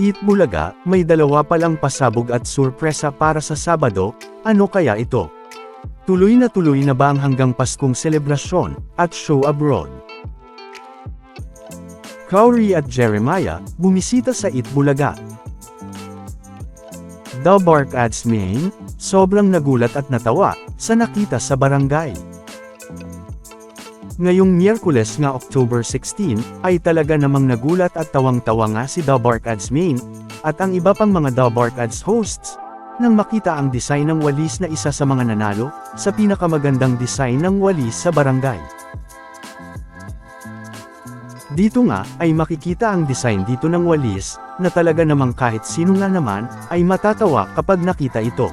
Eat Bulaga, may dalawa palang pasabog at surpresa para sa Sabado, ano kaya ito? Tuloy na tuloy na ba ang hanggang Paskong selebrasyon, at show abroad? Cowrie at Jeremiah, bumisita sa Eat Bulaga. The Bark Ads Main, sobrang nagulat at natawa, sa nakita sa barangay. Ngayong Miyerkules nga October 16, ay talaga namang nagulat at tawang-tawa nga si The Bark Ads Main, at ang iba pang mga The Bark Ads hosts, nang makita ang design ng walis na isa sa mga nanalo, sa pinakamagandang design ng walis sa barangay. Dito nga, ay makikita ang design dito ng walis, na talaga namang kahit sino nga naman, ay matatawa kapag nakita ito.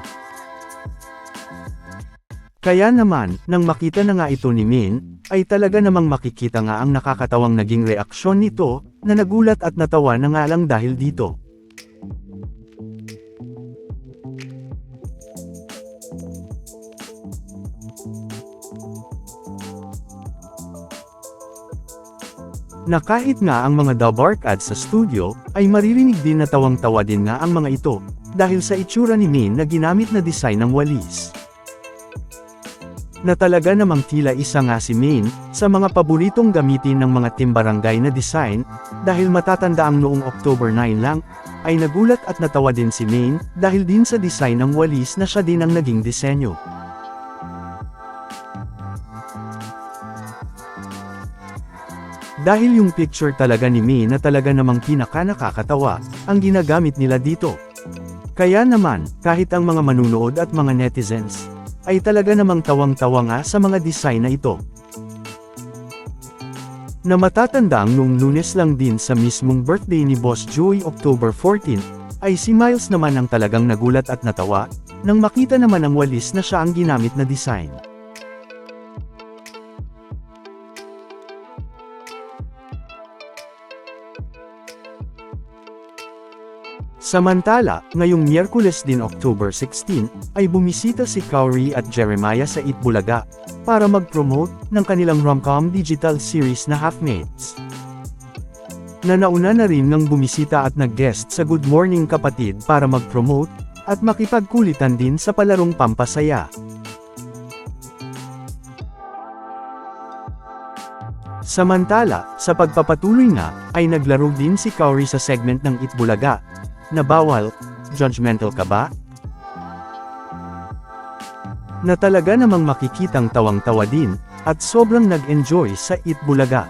Kaya naman, nang makita na nga ito ni Min, ay talaga namang makikita nga ang nakakatawang naging reaksyon nito, na nagulat at natawa na nga lang dahil dito. Na kahit nga ang mga Dabark ads sa studio, ay maririnig din na tawang-tawa din nga ang mga ito, dahil sa itsura ni Min na ginamit na design ng walis. Na talaga namang tila isa nga si Main, sa mga paboritong gamitin ng mga timbarangay na design, dahil matatandaang noong October 9 lang, ay nagulat at natawa din si Main, dahil din sa design ng walis na siya din ang naging disenyo. Dahil yung picture talaga ni Main na talaga namang pinaka nakakatawa, ang ginagamit nila dito. Kaya naman, kahit ang mga manunood at mga netizens, ay talaga namang tawang-tawa nga sa mga design na ito. Na matatandang noong lunes lang din sa mismong birthday ni Boss Joey October 14, ay si Miles naman ang talagang nagulat at natawa, nang makita naman ang walis na siya ang ginamit na design. Samantala, ngayong Miyerkules din October 16, ay bumisita si Cowrie at Jeremiah sa Itbulaga, para mag-promote ng kanilang rom-com digital series na Halfmates. Na nauna na rin ng bumisita at nag-guest sa Good Morning Kapatid para mag-promote, at makipagkulitan din sa palarong pampasaya. Samantala, sa pagpapatuloy nga, ay naglaro din si Cowrie sa segment ng Itbulaga, na bawal, judgmental ka ba? Na talaga namang makikitang tawang-tawa din, at sobrang nag-enjoy sa Itbulaga.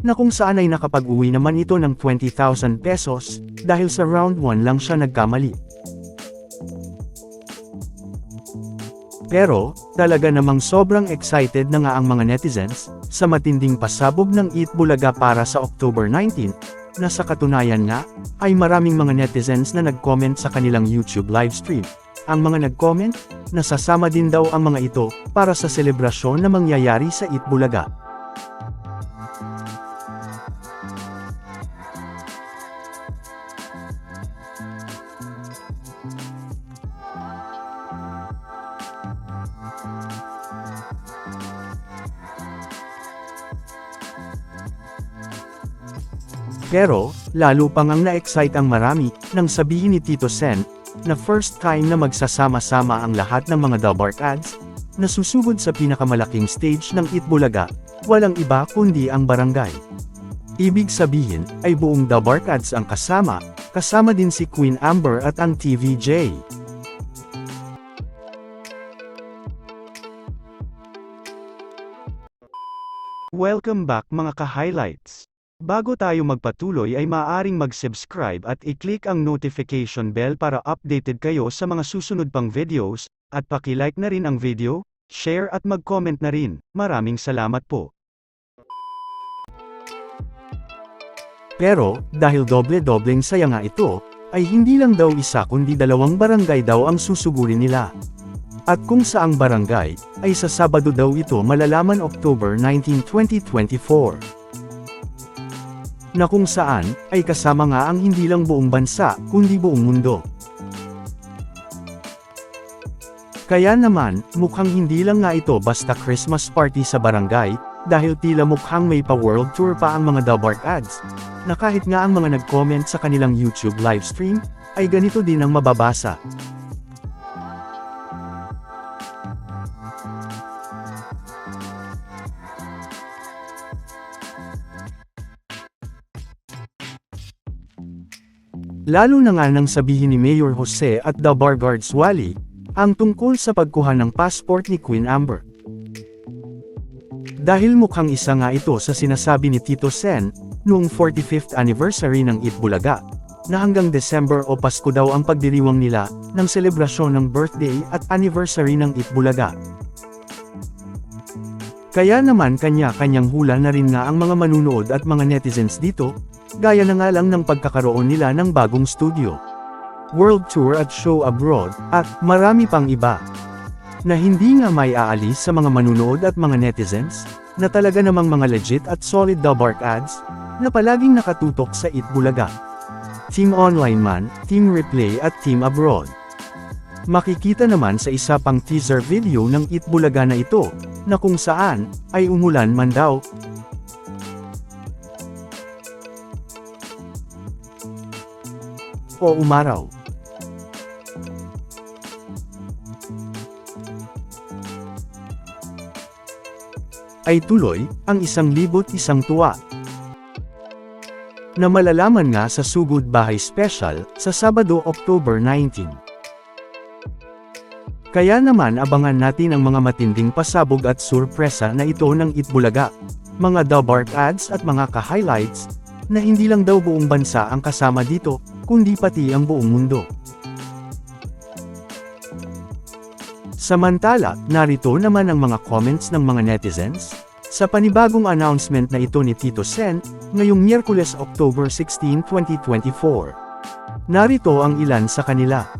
Na kung saan ay nakapag-uwi naman ito ng 20,000 pesos, dahil sa round 1 lang siya nagkamali. Pero, talaga namang sobrang excited na nga ang mga netizens, sa matinding pasabog ng Eat Bulaga para sa October 19, na sa katunayan nga, ay maraming mga netizens na nag-comment sa kanilang YouTube livestream. Ang mga nag-comment, nasasama din daw ang mga ito, para sa selebrasyon na mangyayari sa Eat Bulaga. Pero, lalo pang ang na-excite ang marami, nang sabihin ni Tito Sen, na first time na magsasama-sama ang lahat ng mga Dabark ads, na susugod sa pinakamalaking stage ng Itbulaga, walang iba kundi ang barangay. Ibig sabihin, ay buong Dabark ads ang kasama, kasama din si Queen Amber at ang TVJ. Welcome back mga ka-highlights. Bago tayo magpatuloy ay maaaring mag-subscribe at i-click ang notification bell para updated kayo sa mga susunod pang videos, at paki-like na rin ang video, share at mag-comment na rin. Maraming salamat po. Pero, dahil doble-dobleng saya nga ito, ay hindi lang daw isa kundi dalawang barangay daw ang susugurin nila. At kung saang barangay, ay sa Sabado daw ito malalaman October 19, 2024 na kung saan, ay kasama nga ang hindi lang buong bansa, kundi buong mundo. Kaya naman, mukhang hindi lang nga ito basta Christmas party sa barangay, dahil tila mukhang may pa-world tour pa ang mga Dabark ads, na kahit nga ang mga nag-comment sa kanilang YouTube livestream, ay ganito din ang mababasa. Lalo na nga nang sabihin ni Mayor Jose at the Bar Guards Wally, ang tungkol sa pagkuha ng passport ni Queen Amber. Dahil mukhang isa nga ito sa sinasabi ni Tito Sen, noong 45th anniversary ng Itbulaga, na hanggang December o Pasko daw ang pagdiriwang nila ng selebrasyon ng birthday at anniversary ng Itbulaga. Kaya naman kanya-kanyang hula na rin nga ang mga manunood at mga netizens dito, gaya na nga lang ng pagkakaroon nila ng bagong studio. World Tour at show abroad, at marami pang iba. Na hindi nga may aalis sa mga manunood at mga netizens, na talaga namang mga legit at solid Dabark ads, na palaging nakatutok sa Itbulaga. Team Online man, Team Replay at Team Abroad. Makikita naman sa isa pang teaser video ng Itbulaga na ito, na kung saan, ay umulan man daw. O umaraw. Ay tuloy, ang isang libot isang tuwa. Na malalaman nga sa Sugod Bahay Special, sa Sabado, October 19. Kaya naman abangan natin ang mga matinding pasabog at surpresa na ito ng Itbulaga, mga Dabark ads at mga ka-highlights, na hindi lang daw buong bansa ang kasama dito, kundi pati ang buong mundo. Samantala, narito naman ang mga comments ng mga netizens, sa panibagong announcement na ito ni Tito Sen, ngayong Miyerkules October 16, 2024. Narito ang ilan sa kanila.